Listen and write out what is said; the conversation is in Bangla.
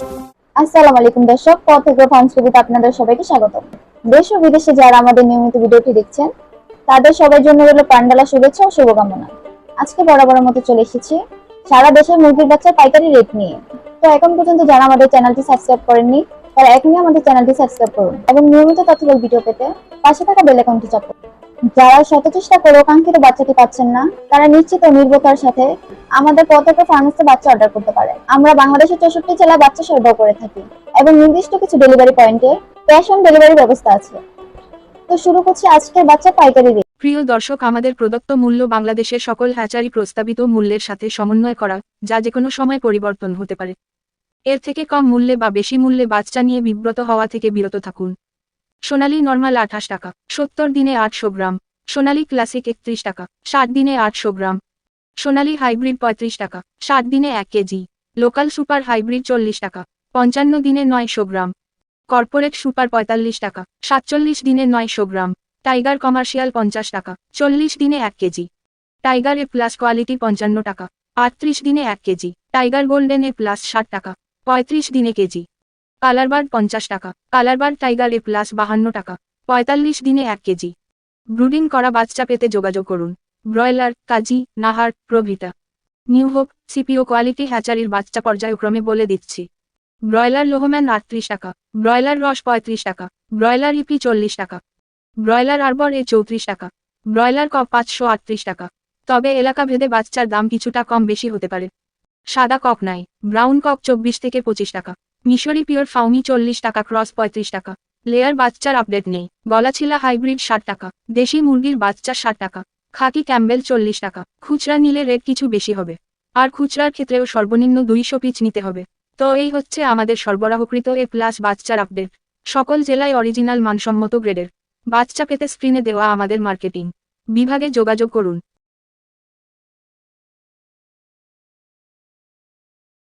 আসসালামু আলাইকুম দর্শক আপনাদের সবাইকে স্বাগত। দেশ ও বিদেশে যারা আমাদের নিয়মিত ভিডিওটি দেখছেন, তাদের সবার জন্য পান্ডালা শুভেচ্ছা ও শুভকামনা। আজকে বরাবরের মতো চলে এসেছি সারা দেশে মুরগির বাচ্চার পাইকারি রেট নিয়ে। তো এখন পর্যন্ত যারা আমাদের চ্যানেলটি সাবস্ক্রাইব করেননি, তারা এখনই আমাদের চ্যানেলটি সাবস্ক্রাইব করুন এবং নিয়মিত তথ্যবল ভিডিও পেতে পাশে থাকা বেল আইকনটি চাপুন যারা শত চেষ্টা করে কাঙ্ক্ষিত বাচ্চাটি পাচ্ছেন না, তারা নিশ্চিত নির্ভরতার সাথে আমাদের পতাকা ফার্মেসে বাচ্চা অর্ডার করতে পারে। আমরা বাংলাদেশের চৌষট্টি জেলায় বাচ্চা সরবরাহ করে থাকি এবং নির্দিষ্ট কিছু ডেলিভারি পয়েন্টে ক্যাশ অন ডেলিভারি ব্যবস্থা আছে। তো শুরু করছি আজকের বাচ্চা পাইকারি প্রিয় দর্শক, আমাদের প্রদত্ত মূল্য বাংলাদেশের সকল হ্যাচারি প্রস্তাবিত মূল্যের সাথে সমন্বয় করা, যা যে কোনো সময় পরিবর্তন হতে পারে। এর থেকে কম মূল্যে বা বেশি মূল্যে বাচ্চা নিয়ে বিব্রত হওয়া থেকে বিরত থাকুন। সোনালী নর্মাল আঠাশ টাকা, সত্তর দিনে আটশো গ্রাম, সোনালি ক্লাসিক একত্রিশ টাকা, ষাট দিনে আটশো গ্রাম, সোনালি হাইব্রিড পঁয়ত্রিশ টাকা, ষাট দিনে এক কেজি, লোকাল সুপার হাইব্রিড চল্লিশ টাকা, পঞ্চান্ন দিনে নয়শো গ্রাম, কর্পোরেট সুপার পঁয়তাল্লিশ টাকা, সাতচল্লিশ দিনে নয়শো গ্রাম, টাইগার কমার্শিয়াল পঞ্চাশ টাকা, চল্লিশ দিনে এক kg, tiger A plus quality পঞ্চান্ন টাকা, আটত্রিশ দিনে এক kg, tiger golden A plus ষাট টাকা, পঁয়ত্রিশ দিনে কেজি কালারবার্ড পঞ্চাশ টাকা। কালারবার্ড টাইগার এ প্লাস বাহান্ন টাকা। পঁয়তাল্লিশ দিনে এক কেজি। ব্রুডিং করা বাচ্চা পেতে যোগাযোগ করুন। ব্রয়লার, কাজী, নাহার, প্রভৃতা। নিউ হোপ, সিপিও কোয়ালিটি হ্যাচারির বাচ্চা পর্যায়ক্রমে বলে দিচ্ছি। ব্রয়লার লোহম্যান আটত্রিশ টাকা। ব্রয়লার রস পঁয়ত্রিশ টাকা। ব্রয়লার ইপি চল্লিশ টাকা। ব্রয়লার আরবর এ চৌত্রিশ টাকা। ব্রয়লার কক পাঁচশো আটত্রিশ টাকা। তবে এলাকা ভেদে বাচ্চার দাম কিছুটা কম বেশি হতে পারে। সাদা কক নাই। ব্রাউন কক চব্বিশ থেকে পঁচিশ টাকা। মিশরি পিওর ফাউমি চল্লিশ টাকা, ক্রস পঁয়ত্রিশ টাকা। লেয়ার বাচ্চার আপডেট নেই। গলাছিলা হাইব্রিড ষাট টাকা। দেশি মুরগির বাচ্চা ষাট টাকা। খাকি ক্যাম্বেল চল্লিশ টাকা। খুচরা নিলে রেট কিছু বেশি হবে। আর খুচরার ক্ষেত্রেও সর্বনিম্ন দুইশো পিচ নিতে হবে। তো এই হচ্ছে আমাদের সরবরাহকৃত এ প্লাস বাচ্চার আপডেট। সকল জেলায় অরিজিনাল মানসম্মত গ্রেডের বাচ্চা পেতে স্ক্রিনে দেওয়া আমাদের মার্কেটিং। বিভাগে যোগাযোগ করুন।